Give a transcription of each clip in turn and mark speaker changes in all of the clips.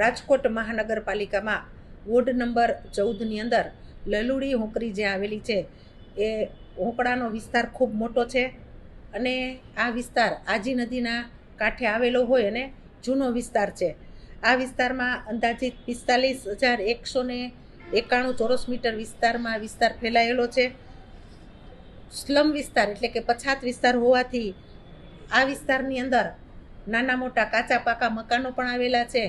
Speaker 1: રાજકોટ મહાનગરપાલિકામાં ward number ચૌદની અંદર લલુડી હોંકરી જે આવેલી છે, એ હોંકડાનો વિસ્તાર ખૂબ મોટો છે અને આ વિસ્તાર આજી નદીના કાંઠે આવેલો હોય અને જૂનો વિસ્તાર છે. આ વિસ્તારમાં અંદાજિત પિસ્તાલીસ હજાર એકસો ને એકાણું ચોરસ મીટર વિસ્તારમાં વિસ્તાર ફેલાયેલો છે. સ્લમ વિસ્તાર એટલે કે પછાત વિસ્તાર હોવાથી આ વિસ્તારની અંદર નાના મોટા કાચા પાકા મકાનો પણ આવેલા છે.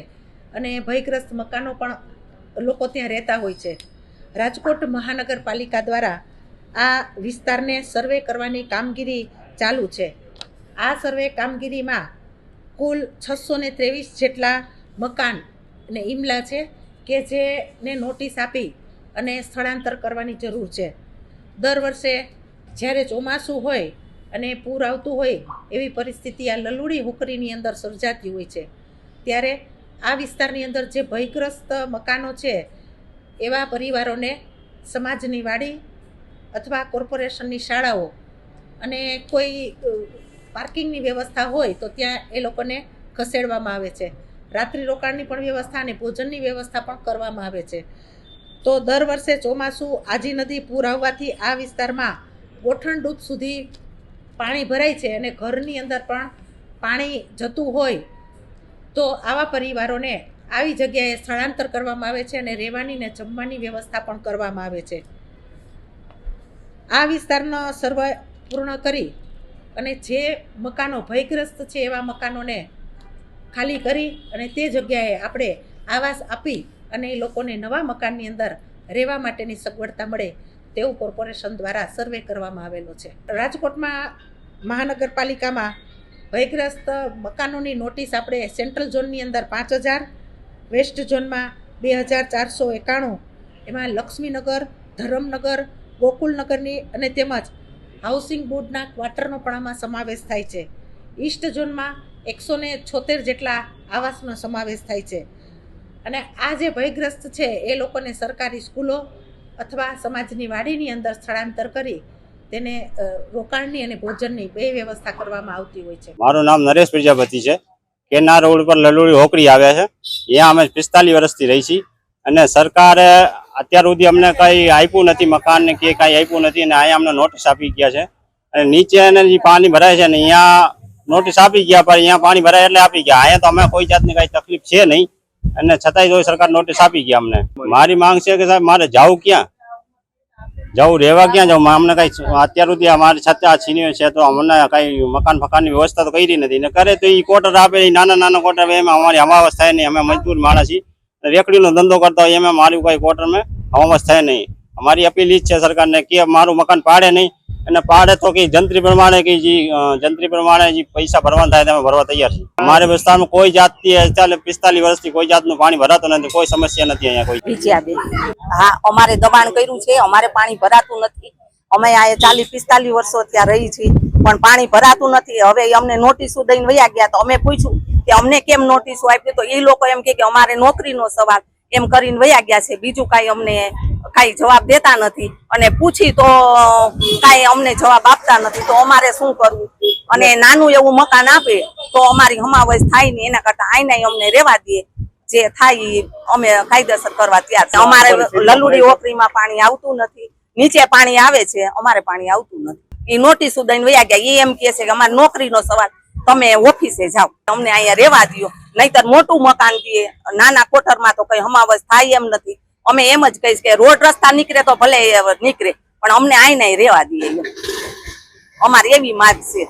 Speaker 1: અને ભયગ્રસ્ત મકાનો પણ લોકો ત્યાં રહેતા હોય છે. રાજકોટ મહાનગરપાલિકા દ્વારા આ વિસ્તારને સર્વે કરવાની કામગીરી ચાલુ છે. આ સર્વે કામગીરીમાં કુલ છસો ને ત્રેવીસ જેટલા મકાન ને ઈમલા છે કે જેને નોટિસ આપી અને સ્થળાંતર કરવાની જરૂર છે. દર વર્ષે જ્યારે ચોમાસું હોય અને પૂર આવતું હોય એવી પરિસ્થિતિ આ લલુડી હુકરીની અંદર સર્જાતી હોય છે. ત્યારે આ વિસ્તારની અંદર જે ભયગ્રસ્ત મકાનો છે, એવા પરિવારોને સમાજની વાડી અથવા કોર્પોરેશનની શાળાઓ અને કોઈ પાર્કિંગની વ્યવસ્થા હોય તો ત્યાં એ લોકોને ખસેડવામાં આવે છે. રાત્રિ રોકાણની પણ વ્યવસ્થા અને ભોજનની વ્યવસ્થા પણ કરવામાં આવે છે. તો દર વર્ષે ચોમાસું આજી નદી પૂર આવવાથી આ વિસ્તારમાં ગોઠણ ડૂબ સુધી પાણી ભરાય છે અને ઘરની અંદર પણ પાણી જતું હોય તો આવા પરિવારોને આવી જગ્યાએ સ્થળાંતર કરવામાં આવે છે અને રહેવાની ને જમવાની વ્યવસ્થા પણ કરવામાં આવે છે. આ વિસ્તારનો સર્વે પૂર્ણ કરી અને જે મકાનો ભયગ્રસ્ત છે એવા મકાનોને ખાલી કરી અને તે જગ્યાએ આપણે આવાસ આપી અને એ લોકોને નવા મકાનની અંદર રહેવા માટેની સગવડતા મળે તેવું કોર્પોરેશન દ્વારા સર્વે કરવામાં આવેલો છે. રાજકોટમાં મહાનગરપાલિકામાં ભયગ્રસ્ત મકાનોની નોટિસ આપણે સેન્ટ્રલ ઝોનની અંદર પાંચ હજાર, વેસ્ટ ઝોનમાં બે હજાર ચારસો એકાણું, એમાં લક્ષ્મીનગર, ધરમનગર, ગોકુલનગરની અને તેમજ હાઉસિંગ બોર્ડના ક્વાર્ટરનો પણ આમાં સમાવેશ થાય છે. ઈસ્ટ ઝોનમાં એકસો ને છોતેર જેટલા આવાસનો સમાવેશ થાય છે. અને આ જે ભયગ્રસ્ત છે એ લોકોને સરકારી સ્કૂલો અથવા સમાજની વાડીની અંદર સ્થળાંતર કરી તેને રોકાણની અને ભોજનની બે વ્યવસ્થા કરવામાં આવતી હોય છે.
Speaker 2: મારું નામ નરેશ પ્રજાપતિ છે. કેના રોડ પર લલુડી હોકડી આવે છે. અહીંયા અમે પિસ્તાલીસ વર્ષથી રહી છીએ. અને સરકારે અત્યાર સુધી અમને કંઈ આપ્યું નથી મકાન ને કે કંઈ આપ્યું નથી અને અહીંયા અમને નોટિસ આપી ગયા છે. અને નીચે જે પાણી ભરાય છે ને અહીંયા નોટિસ આપી ગયા પણ અહીંયા પાણી ભરાય એટલે આપી ગયા. અહીંયા તો અમે કોઈ જાતની કઈ તકલીફ છે નહીં. અને છતાંય જો સરકાર નોટિસ આપી ગયા અમને. મારી માંગ છે કે સાહેબ, મારે જવું ક્યાં? જવું રહેવા ક્યાં જવું અમને કઈ અત્યાર સુધી અમારી છતાં આ છીનીઓ છે, તો અમને કઈ મકાન ફકાનની વ્યવસ્થા તો કરી નથી. ને કરે તો એ કોટર આપે એ નાના નાના કોટર એમાં અમારી હમાવસ થાય નહીં. અમે મજબૂર માણસ છીએ. રેકડીનો ધંધો કરતા હોય, એમાં મારી કઈ કોટરમાં હમાવસ થાય નહીં. અમારી અપીલ ઈ છે સરકારને કે મારું મકાન પાડે નહીં. અને પાડે તો કે જંત્રી પ્રમાણે કે જે જંત્રી પ્રમાણે જે પૈસા ભરવાના થાય તમે ભરવા તૈયાર છીએ અમારે વિસ્તારમાં કોઈ જાતથી અત્યારે પિસ્તાલીસ વર્ષથી કોઈ જાતનું પાણી ભરાતું નથી, કોઈ સમસ્યા નથી અહીંયા કોઈ.
Speaker 3: હા, અમારે દબાણ કર્યું છે, અમારે પાણી ભરાતું નથી. અમે આ ચાલીસ, પિસ્તાલીસ વર્ષો ત્યાં રહી છીએ, પણ પાણી ભરાતું નથી. હવે અમને નોટિસો દઈને વયા ગયા તો અમે પૂછ્યું કે અમને કેમ નોટિસો આપી તો એ લોકો એમ કે અમારે નોકરીનો સવાલ એમ કરીને વયા ગયા છે. બીજું કાંઈ અમને કાંઈ જવાબ દેતા નથી. અને પૂછી તો કાંઈ અમને જવાબ આપતા નથી. તો અમારે શું કરવું? અને નાનું એવું મકાન આપે તો અમારી હમાવશ થાય ને એના કરતા આઈને અમને રેવા દે. જે થાય અમે કાયદેસર કરવા તૈયાર અમારે લલુડી ઓપરીમાં પાણી આવતું નથી. નીચે પાણી આવે છે અમારે પાણી આવતું નથી. એ નોટિસ દઈને વયા ગયા. એ એમ કે છે કે અમારે નોકરીનો સવાલ. તમે ઓફિસે જાઓ. અમને અહીંયા રેવા દો નહીતર મોટું મકાન દે નાના કોઠરમાં તો કઈ હમાવસ થાય એમ નથી. અમે એમ જ કહીશ કે રોડ રસ્તા નીકળે તો ભલે નીકળે, પણ અમને આઈને રેવા દઈએ એમ. અમારી એવી માગ છે